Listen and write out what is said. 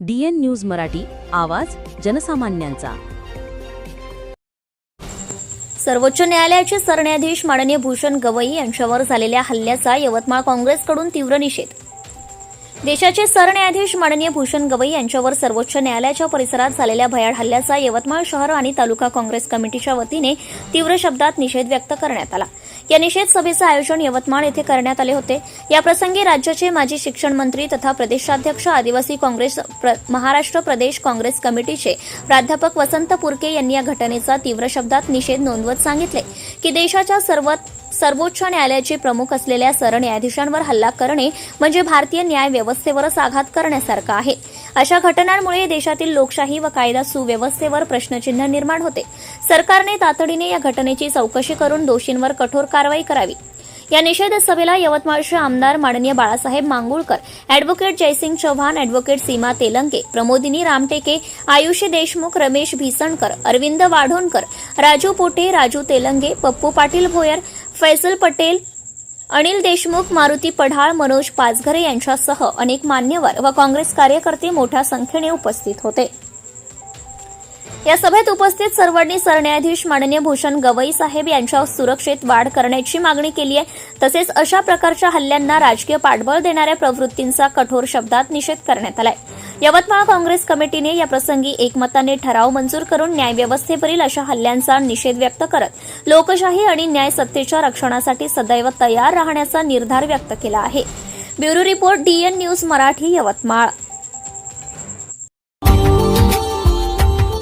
DN news Marathi आवाज जनसामान्यांचा. सर्वोच्च न्यायालयाचे सरन्यायाधीश माननीय भूषण गवई यांच्यावर झालेल्या हल्ल्याचा यवतमाळ काँग्रेसकडून तीव्र निषेध. देशाचे सरन्यायाधीश माननीय भूषण गवई यांच्यावर सर्वोच्च न्यायालयाच्या परिसरात झालेल्या भयाड हल्ल्याचा यवतमाळ शहर आणि तालुका काँग्रेस कमिटीच्या वतीने तीव्र शब्दात निषेध व्यक्त करण्यात आला. या निषेध सभेचं आयोजन यवतमाळ येथे करण्यात आले होते. याप्रसंगी राज्याचे माजी शिक्षण मंत्री तथा प्रदेशाध्यक्ष आदिवासी काँग्रेस प्र- महाराष्ट्र प्रदेश काँग्रेस कमिटीचे प्राध्यापक वसंत पुरके यांनी या घटनेचा तीव्र शब्दात निषेध नोंदवत सांगितले की देशाच्या सर्वात सर्वोच्च न्यायालयाचे प्रमुख असलेल्या सरन्यायाधीशांवर हल्ला करणे म्हणजे भारतीय न्याय व्यवस्थेवरच आघात करण्यासारखं आहे. अशा घटनांमुळे देशातील लोकशाही व कायदा सुव्यवस्थेवर प्रश्नचिन्ह निर्माण होते. सरकारने तातडीने या घटनेची चौकशी करून दोषींवर कठोर कारवाई करावी. या निषेध सभेला यवतमाळचे आमदार माननीय बाळासाहेब मांगुळकर अॅडव्होकेट जयसिंग चव्हाण अॅडव्होकेट सीमा तेलंगे प्रमोदिनी रामटेके आयुषी देशमुख रमेश भिसणकर अरविंद वाढोणकर राजू पोटे राजू तेलंगे पप्पू पाटील भोयर फैसल पटेल अनिल देशमुख मारुती पढाळ मनोज पाचघरे यांच्यासह अनेक मान्यवर व काँग्रेस कार्यकर्ते मोठ्या संख्येने उपस्थित होते. या सभेत उपस्थित सर्वांनी सरन्यायाधीश माननीय भूषण गवई साहेब यांच्या सुरक्षेत वाढ करण्याची मागणी केली आहे. तसेच अशा प्रकारच्या हल्ल्यांना राजकीय पाठबळ देणाऱ्या प्रवृत्तींचा कठोर शब्दात निषेध करण्यात आलाय. यवतमाळ काँग्रेस कमिटीने या प्रसंगी एकमताने ठराव मंजूर करून न्यायव्यवस्थेवरील अशा हल्ल्यांचा निषेध व्यक्त करत लोकशाही आणि न्याय सत्तेच्या रक्षणासाठी सदैव तयार राहण्याचा निर्धार व्यक्त केला आहे. Bureau report DN news Marathi Yavatmal.